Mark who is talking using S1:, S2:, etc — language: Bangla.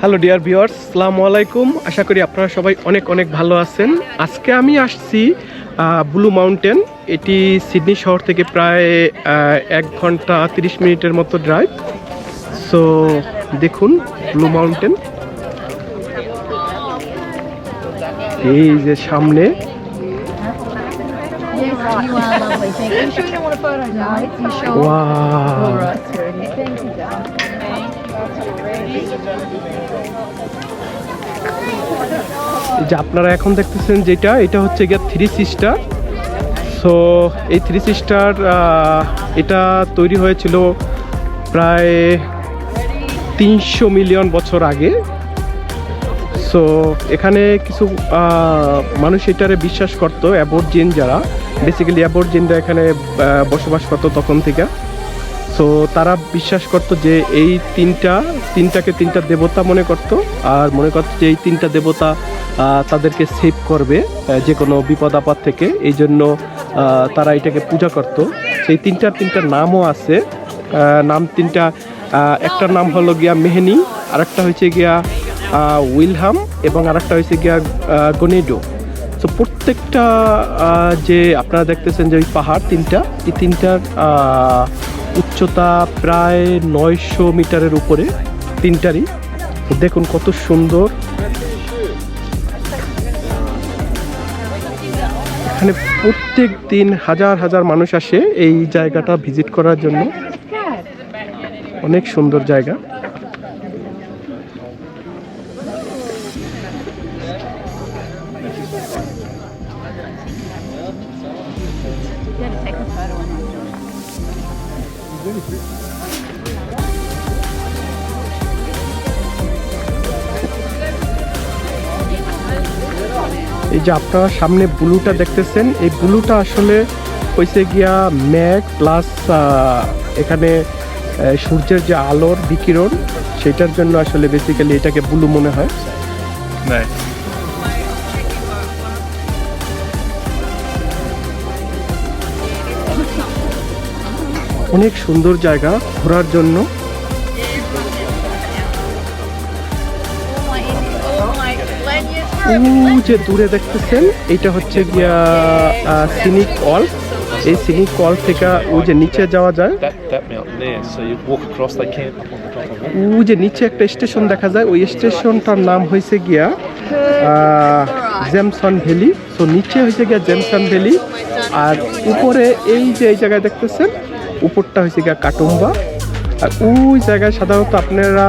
S1: হ্যালো ডিয়ার ভিউয়ার্স আসসালামু আলাইকুম। আশা করি আপনারা সবাই অনেক অনেক ভালো আছেন। আজকে আমি আসছি ব্লু মাউন্টেন এটি সিডনি শহর থেকে প্রায় এক ঘণ্টা তিরিশ মিনিটের মতো ড্রাইভ সো দেখুন ব্লু মাউন্টেন এই যে সামনে? Wow. যে আপনারা এখন দেখতেছেন যেটা, এটা হচ্ছে গিয়ে থ্রি সিস্টার সো এই থ্রি সিস্টার এটা তৈরি হয়েছিল প্রায় তিনশো মিলিয়ন বছর আগে। সো এখানে কিছু মানুষ এটারে বিশ্বাস করতো অ্যাবরজিন যারা। বেসিক্যালি অ্যাবরজিনরা এখানে বসবাস করতো তখন থেকে। সো তারা বিশ্বাস করতো যে এই তিনটা তিনটাকে তিনটা দেবতা মনে করত আর মনে করতো যে এই তিনটা দেবতা তাদেরকে সেভ করবে যে কোনো বিপদ আপদ থেকে। এই জন্য তারা এটাকে পূজা করত। সেই তিনটার তিনটা নামও আছে। নাম তিনটা আহ, একটার নাম হলো গিয়া মেহনি আরেকটা হয়েছে গিয়া উইলহাম এবং আরেকটা হয়েছে গিয়া গনেডো তো প্রত্যেকটা যে আপনারা দেখতেছেন যে ওই পাহাড় তিনটা এই তিনটার উচ্চতা প্রায় নয়শো মিটারের উপরে, তিনটারই। দেখুন কত সুন্দর। এখানে প্রত্যেক দিন হাজার হাজার মানুষ আসে এই জায়গাটা ভিজিট করার জন্য। অনেক সুন্দর জায়গা।
S2: To take a photo and.
S1: এই যে আপনারা সামনে ব্লুটা দেখতেছেন, এই ব্লুটা আসলে হয়েছে গিয়া ম্যাগ প্লাস এখানে সূর্যের যে আলোর বিকিরণ, সেটার জন্য আসলে বেসিক্যালি এটাকে ব্লু মনে হয়। অনেক সুন্দর জায়গা ঘোরার জন্য। যে দূরে দেখতেছেন এটা হচ্ছে গিয়া সিনিক কল এই সিনিক কল থেকে ও যে নিচে যাওয়া যায়. ও যে নিচে একটা স্টেশন দেখা যায় ওই স্টেশনটার নাম হয়েছে গিয়া জেমসন ভ্যালি। তো নিচে হয়েছে গিয়া জেমসন ভ্যালি। আর উপরে এই যে এই জায়গায় দেখতেছেন উপরটা হয়েছে গিয়া কাটুম্বা। আর ওই জায়গায় সাধারণত আপনারা